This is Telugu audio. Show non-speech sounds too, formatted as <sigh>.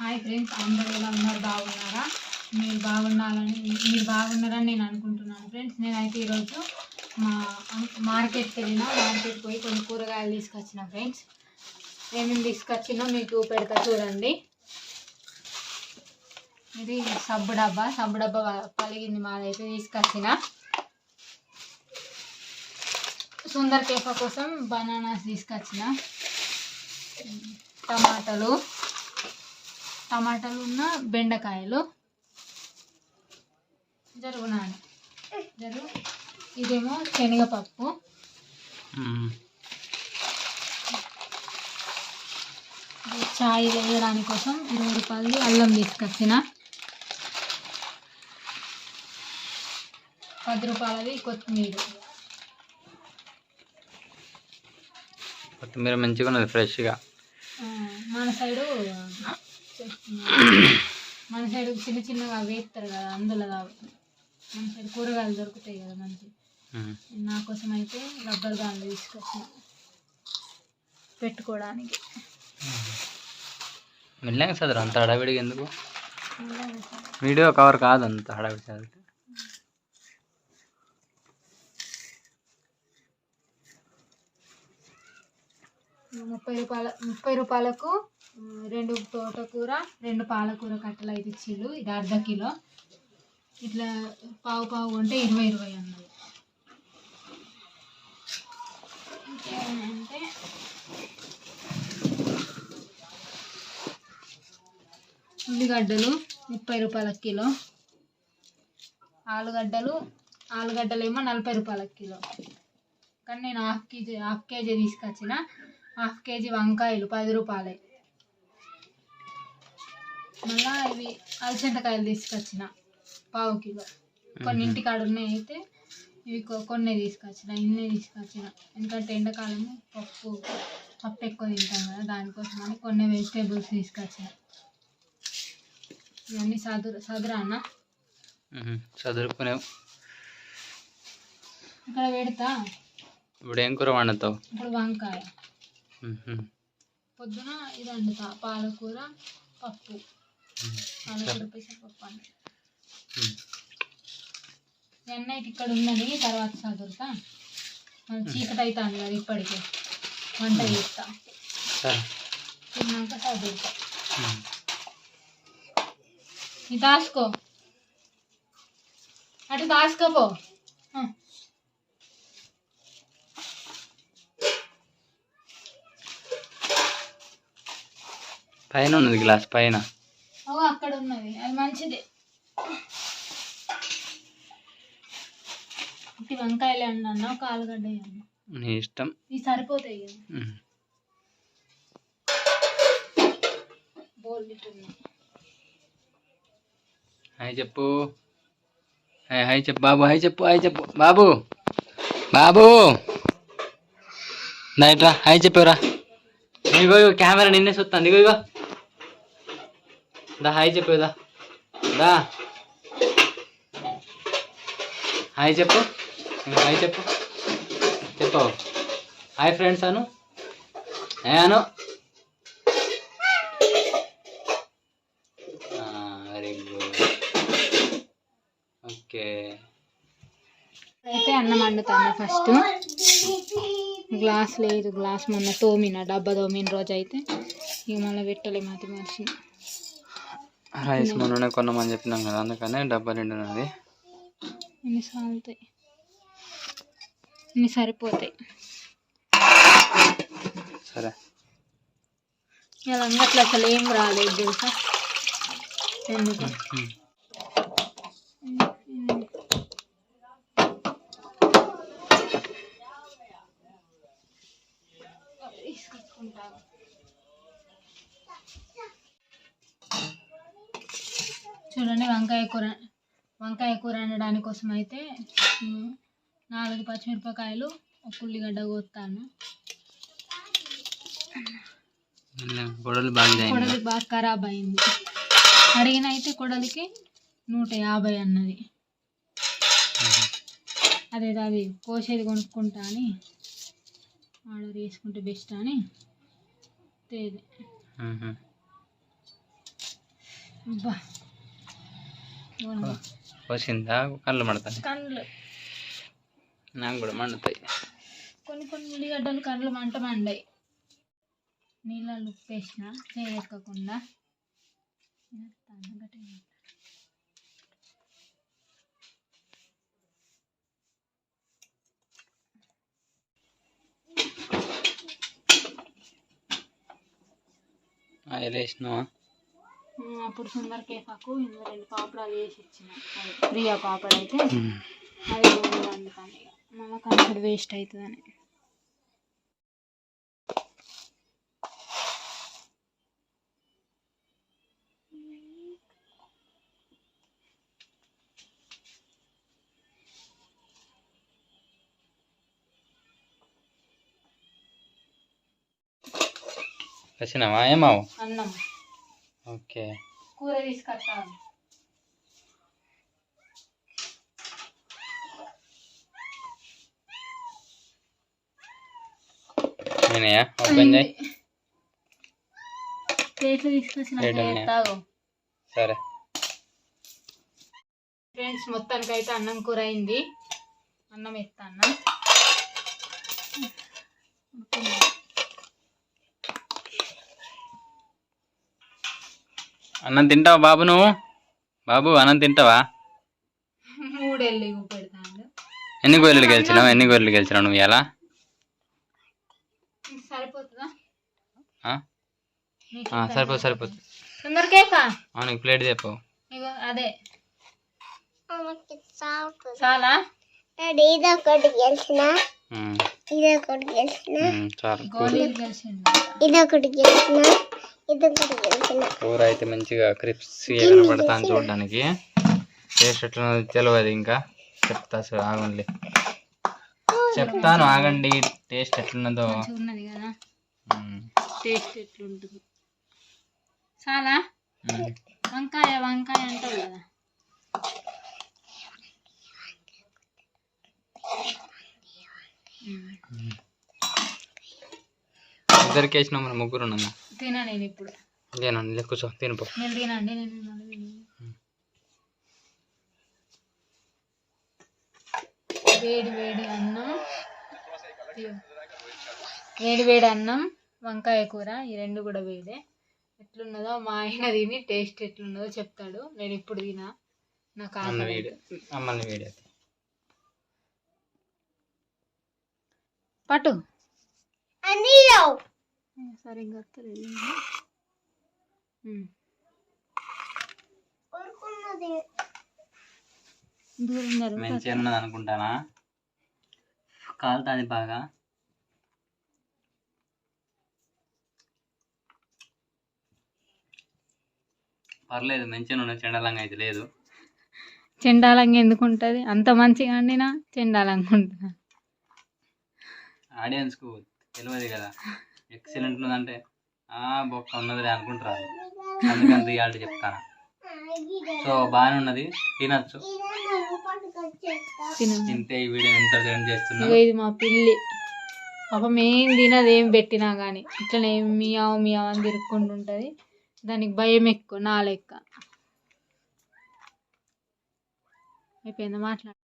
హాయ్ ఫ్రెండ్స్ అందరూ ఎలా ఉన్నారు? బాగున్నారా? మీరు బాగున్నారని మీరు బాగున్నారని నేను అనుకుంటున్నాను ఫ్రెండ్స్. నేనైతే ఈరోజు మా మార్కెట్కి వెళ్ళిన మార్కెట్కి పోయి కొన్ని కూరగాయలు తీసుకొచ్చిన ఫ్రెండ్స్. ఏమేమి తీసుకొచ్చినా మీకు పెడతా చూడండి. ఇది సబ్బు డబ్బా సబ్బు డబ్బా పలిగింది మాదైతే తీసుకొచ్చిన. సుందర్ కేఫ కోసం బనానాస్ తీసుకొచ్చిన. టమాటాలు. టమాటాలు ఉన్న బెండకాయలు. జరుగునాడు జరుగు. ఇదేమో శనగపప్పు. చాయ్ వేయడానికి కోసం ఇరవై రూపాయలు అల్లం తీసుకొచ్చిన. పది రూపాయలది కొత్తిమీర. కొత్తిమీర మంచిగా ఉన్నది ఫ్రెష్గా మన సైడు <coughs> మన సైడు చిన్న చిన్నగా వేస్తారు కదా అందులో మన సైడ్ కూరగాయలు దొరుకుతాయి కదా మంచి నా కోసం అయితే రబ్బర్ బ్యాండ్ తీసుకొచ్చిన. పెట్టుకోవడానికి. మెల్లగా చదువు అంత హడావిడిగా ఎందుకు? వీడియో కవర్ కాదు అంత హడావిడి చదివితే. ముప్పై రూపాయల ముప్పై రూపాయలకు రెండు తోటకూర రెండు పాలకూర కట్టలు అయితే ఇచ్చిళ్ళు. ఇది అర్ధ కిలో. ఇట్లా పావు పావు అంటే ఇరవై ఇరవై అన్నది ఇంకేమంటే ఉల్లిగడ్డలు ముప్పై రూపాయల కిలో. ఆలుగడ్డలు ఆలుగడ్డలు ఏమో నలభై రూపాయల కిలో. కానీ నేను హాఫ్ కేజీ హాఫ్ కేజీ తీసుకొచ్చిన. హాఫ్ కేజీ వంకాయలు పది రూపాయలే. మళ్ళా ఇవి అలసందకాయలు తీసుకొచ్చిన పావు కిలో కొన్ని ఇంటికాడ ఉన్నాయి అయితే ఇవి కొన్ని తీసుకొచ్చిన ఇన్ని తీసుకొచ్చిన. ఎందుకంటే ఎండాకాలం పప్పు పప్పు ఎక్కువ తింటాం కదా దానికోసం అని కొన్ని వెజిటేబుల్స్ తీసుకొచ్చిన. ఇవన్నీ సదురు సదురా అన్న? ఇక్కడ పెడతా? ఇప్పుడు ఏం కూర వండుతావు? ఇప్పుడు వంకాయ. పొద్దున ఇది వండుతా పాలకూర పప్పు. ఎన్నైతే ఇక్కడ ఉన్నది తర్వాత చదువుతా. మళ్ళీ చీకటి అవుతుంది కదా ఇప్పటికే. వంట చేస్తా. తిన్నాక చదువుతా. ఇది దాచుకో అటు దాచుకోపో. పైన ఉన్నది గ్లాస్ పైన. ఓ అక్కడ ఉన్నది అది మంచిదే. ఇటు వంకాయలు అన్న ఒక ఆలుగడ్డ నీ ఇష్టం. ఇవి సరిపోతాయి. బోల్ హాయ్ చెప్పు. హాయ్ హాయ్ చెప్పు. బాబు హాయ్ చెప్పు హాయ్ చెప్పు. బాబు బాబు. నైట్రా హాయ్ చెప్పారా ఇగో ఇగో కెమెరా నిన్నే చూస్తాను ఇగో ఇగో. దా హాయ్ చెప్పు దా. దా. హాయ్ చెప్పు. హాయ్ చెప్పు. చెప్పు. Hi friends Anu. ఏ అను. Very good. ఓకే. అయితే అన్నం వండుతాను ఫస్ట్. గ్లాస్ లేదు గ్లాస్ మొన్న తోమిన డబ్బా తోమిన రోజు అయితే ఇక మళ్ళీ పెట్టలే మాతి మనిషి రైస్ మొన్ననే కొన్నామని చెప్పినాం కదా అందుకనే డబ్బా నిండు ఉన్నది ఇన్ని సాగుతాయి ఇన్ని సరిపోతాయి సరే. ఇలా అంగట్లో అసలు ఏం రాలేదు తెలుసా? ఎందుకు? ఉమ్. చూడండి వంకాయ కూర వంకాయ కూర వండడానికి కోసం అయితే నాలుగు పచ్చిమిరపకాయలు ఒక ఉల్లిగడ్డ కోస్తాను. కొడలి బాగా ఖరాబ్ అయింది. అడిగిన అయితే కొడలికి నూట యాభై అన్నది. అదే అది కోసేది కొనుక్కుంటా అని ఆర్డర్ చేసుకుంటే బెస్ట్ అని తేది. అబ్బా. వచ్చిందా కళ్ళు మండుతాయి. కండ్లు నాకు కూడా మండుతాయి. కొన్ని కొన్ని ఉల్లిగడ్డలు కండ్లు మంట మండాయి. నీళ్ళల్లో ఉప్పు వేసిన చేయక్కకుండా. ఆయిల్ వేసినావా? అప్పుడు సుందర కేఫాకు ఇందులో రెండు పాపడాలు వేసి ఇచ్చిన. ప్రియా పాపడ అయితే అది అందుకని మళ్ళీ కంచుడు వేస్ట్ అవుతుందని వచ్చినావా ఏమావు? అన్నం. ఓకే. కూర తీసుకొస్తాను నేనయా ఓపెన్ చేయి ప్లేట్లు తీసుకొచ్చిన సరే. ఫ్రెండ్స్ మొత్తానికి అయితే అన్నం కూర అయింది. అన్నం ఎత్తా అన్నం. అన్నం తింటావా బాబు నువ్వు? బాబు అన్నం తింటావా? ఎన్ని గొర్రెలు గెలిచినావు? ఎన్ని గొర్రెలు గెలిచినావు నువ్వు ఎలా సరిపోతుందా? ఆ? నీకు ఆ, సరిపోతుంది అవును ప్లేట్ చెప్పు. ఇగో అదే. చాలా ఇదొకటి గెలిచిన. ఇదొకటి గెలిచిన. కూర గోళీలు కలిసింది ఇదొకటి గెలిచిన. ఇదొకటి గెలిచిన. కూర అయితే మంచిగా క్రిప్సీగా కనబడతాను చూడడానికి. టేస్ట్ ఎట్లా తెలియదు ఇంకా. చెప్తా సార్ ఆగండి. చెప్తాను ఆగండి. టేస్ట్ ఎట్లున్నదో. మంచిగా ఉన్నది కదా. ఉమ్, టేస్ట్ ఎట్లుంటుంది? చాలా? ఉమ్. వంకాయ వంకాయ అంటావు కదా. ఇద్దరికి వేసినాం మన ముగ్గురు ఉన్నాము తినా నేను ఇప్పుడు. ఇదేనండి కూర్చో తినిపో తినండి నేను తినను. వేడి వేడి అన్నం. వేడి వేడి అన్నం వంకాయ కూర ఈ రెండు కూడా వేడే. ఎట్లున్నదో మా ఆయన తిని టేస్ట్ ఎట్లున్నదో చెప్తాడు. నేను ఇప్పుడు తినా. నాకు అమ్మ ఆకలి వేడి అమ్మల్ని వేడి పట్టు. అన్నీలో సరిగ్గా వస్తలేదు ఉమ్. ఊరుకున్నది. దూరం ఉన్నది అనుకుంటానా? కాలుతుంది బాగా. పర్లేదు మంచిగా ఉన్నది. చెండలంగా అయితే లేదు. చెండాలంగా ఎందుకు ఉంటుంది? అంత మంచిగా అండినా చెండాలంగా ఉంటుంది? ఆడియన్స్కు తెలియదు కదా. ఎక్సలెంట్ ఉన్నదంటే ఆ బొక్క ఉన్నదిలే అనుకుంటారు అందుకని రియాలిటీ చెప్తాను. సో బాగానే ఉన్నది. తినచ్చు. తిన. తింటే ఈ వీడియో ఎంత చేస్తున్నాం ఇది మా పిల్లి. పాపం ఏం తినదు ఏం పెట్టినా కానీ ఇట్లనే మియావ్ మియావ్ అని తిరుక్కుంటూ ఉంటుంది. దానికి భయం ఎక్కువ నా లెక్క. అయిపోయిందా మాట్లాడ